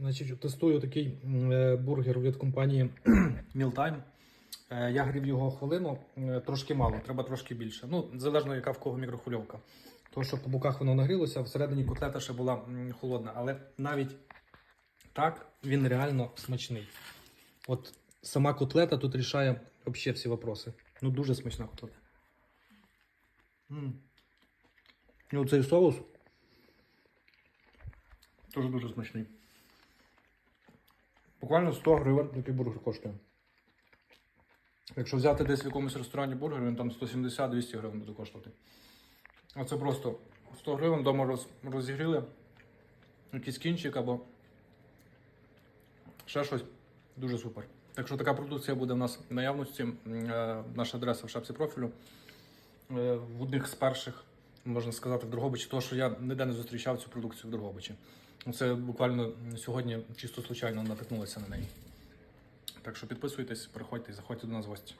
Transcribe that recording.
Значить, тестую такий е, бургер від компанії Mealtime. Е, Я грів його хвилину, е, трошки мало, треба трошки більше. Ну, залежно, яка в кого мікрохвильовка. Тому що по боках воно нагрілося, всередині котлета ще була холодна. Але навіть так він реально смачний. От сама котлета тут рішає взагалі всі вопроси. Ну, дуже смачна котлета. І оцей соус теж дуже смачний. Буквально 100 гривень такий бургер коштує. Якщо взяти десь в якомусь ресторані бургер, він там 170-200 гривень буде коштувати. А це просто 100 гривень вдома роз, розігріли, якийсь кінчик або ще щось. Дуже супер. Так що така продукція буде в нас в наявності. Е, Наша адреса в шапці профілю. Е, В одних з перших, можна сказати, в Дрогобичі, тому що я ніде не зустрічав цю продукцію в Дрогобичі. Це буквально сьогодні чисто случайно натикнулося на неї. Так що підписуйтесь, приходьте і заходьте до нас в гості.